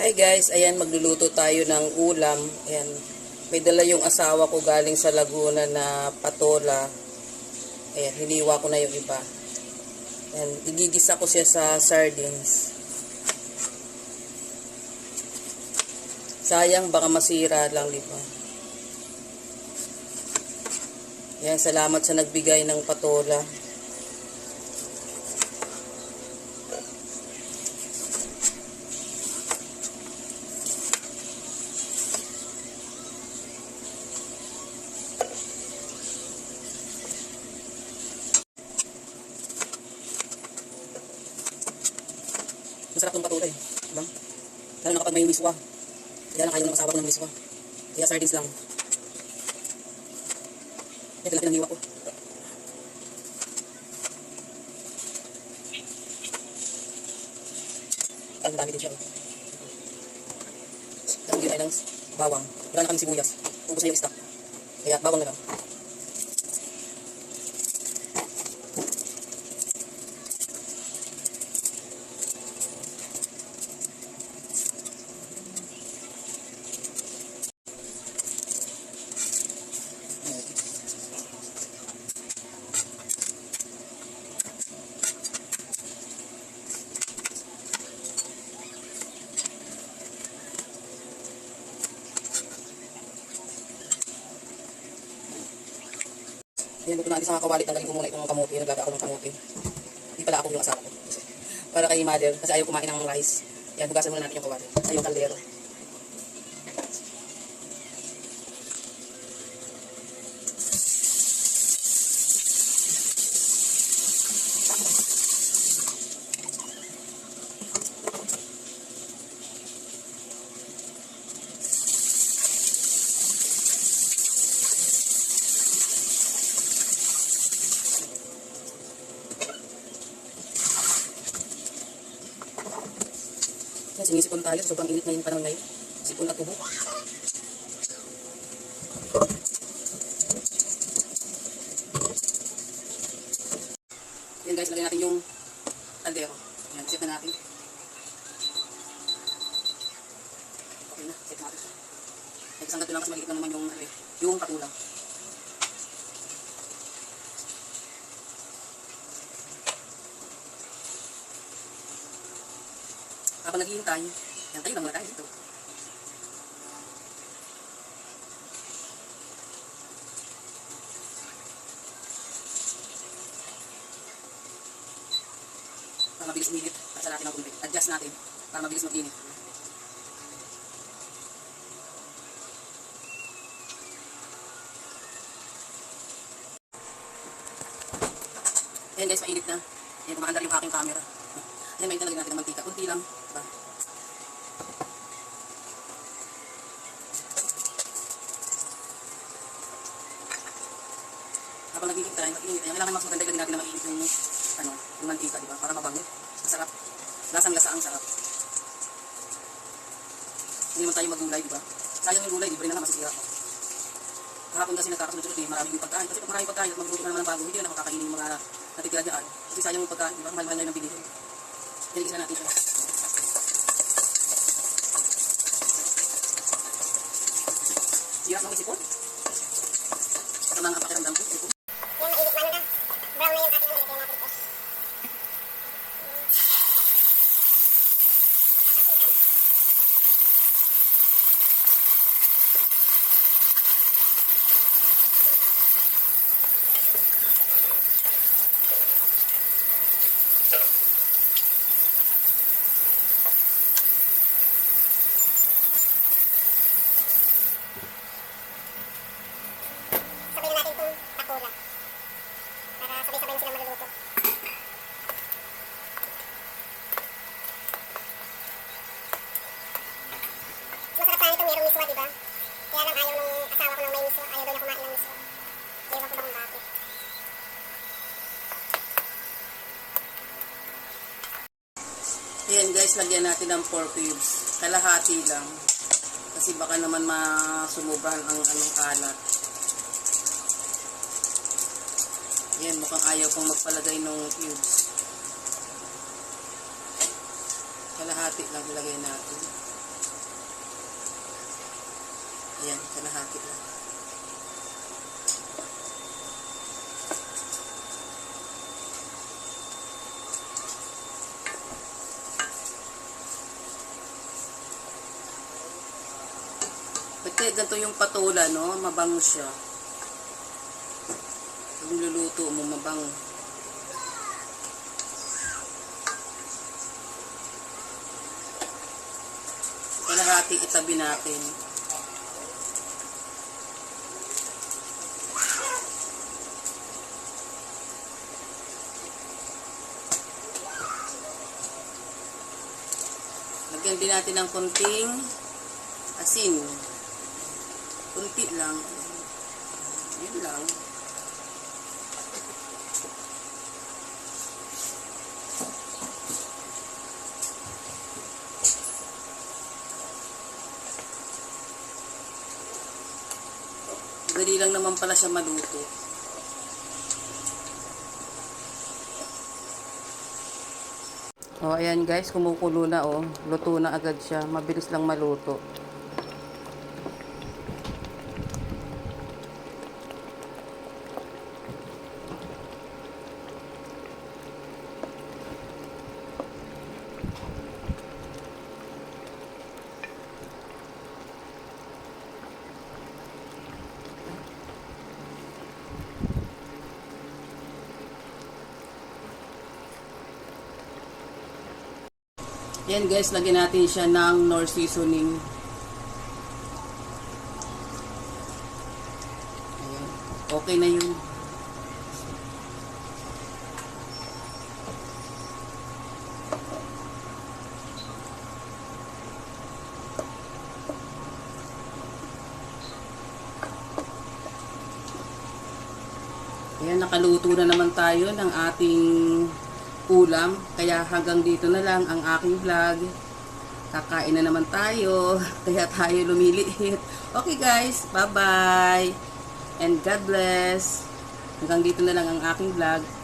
Hi guys, ayan magluluto tayo ng ulam. Ayan, may dala yung asawa ko galing sa Laguna na patola. Ayan, hiniwa ko na yung iba. Ayan, igigisa ko siya sa sardines. Sayang, baka masira lang, di ba? Ayan, salamat sa nagbigay ng patola. Masarap tong patola eh. Diba? Lalo na kapag may miswa. Kaya lang ayaw ng asawa ko ng miswa. Kaya sardines lang. Ito lang pinanghiwa ko. Ang dami din siya. Tapos yun ay bawang. Wala na kami sibuyas. Ubus na yung stock. Kaya bawang na lang. Ayan, luto natin sa mga kawali. Tanggalin ko muna itong kamuti. Naglaga ako ng kamuti. Hindi pala ako yung asawa ko. Para kay mother. Kasi ayaw kumain ng rice. Ayan, hugasan muna natin yung kawali. Ay, yung kaldero. Ayan, sinisipon tayo. Sobrang init na yung panahon ngayon. Sipon at tubo. Ayan guys, lagyan natin yung kaldero. Ayan, set na natin. Okay na, set natin siya. Isang gato lang kasi maliit lang naman yung, ano eh, yung patulang. Habang naghihintay, yan tayo lang muna tayo dito. Para mabilis uminit, at natin ng kunti. Adjust natin para mabilis mag-init. Ayan guys, mainit na. Ayan, kumaandar yung aking camera. Ayan, may talagyan natin ng mantika. Kunti lang. Naghihintay, mag-init. Ayan, kailangan mas maganda din natin na mainit yung, ano, yung mantika, di ba? Para mabango. Masarap. Lasang-lasa ang sarap. Hindi naman tayo magulay, di ba? Sayang yung gulay, libre na lang, masisira ko. Kahapon kasi nagkakasunod-sunod eh, marami yung pagkain. Kasi pag marami pagkain magluto ka naman bago, hindi na makakainin yung mga natitira dyan. Kasi sayang yung pagkain, di ba? Mahal-mahal na yung binili. Diligis na natin siya. Hirap ng isipon. Ayan guys, lagyan natin ng 4 cubes. Kalahati lang. Kasi baka naman masumubrahan ang anong kalat. Ayan, mukhang ayaw kong magpalagay ng cubes. Kalahati lang ilagay natin. Ayan, kalahati lang. Ganito yung patola, no? Mabango siya. Pag niluluto mo, mabango. Kalahati itabi natin. Lagyan din natin ng konting asin. Kunti lang. Yun lang. Dali lang naman pala siya maluto. Oh, ayan guys, kumukulo na oh. Luto na agad siya. Mabilis lang maluto. Yan guys, lagyan natin siya ng nor seasoning. Ayan. Okay na yun. Ayan, nakaluto na naman tayo ng ating ulam. Kaya hanggang dito na lang ang aking vlog. Kakain na naman tayo. Kaya tayo lumiliit. Okay guys, bye-bye. And God bless. Hanggang dito na lang ang aking vlog.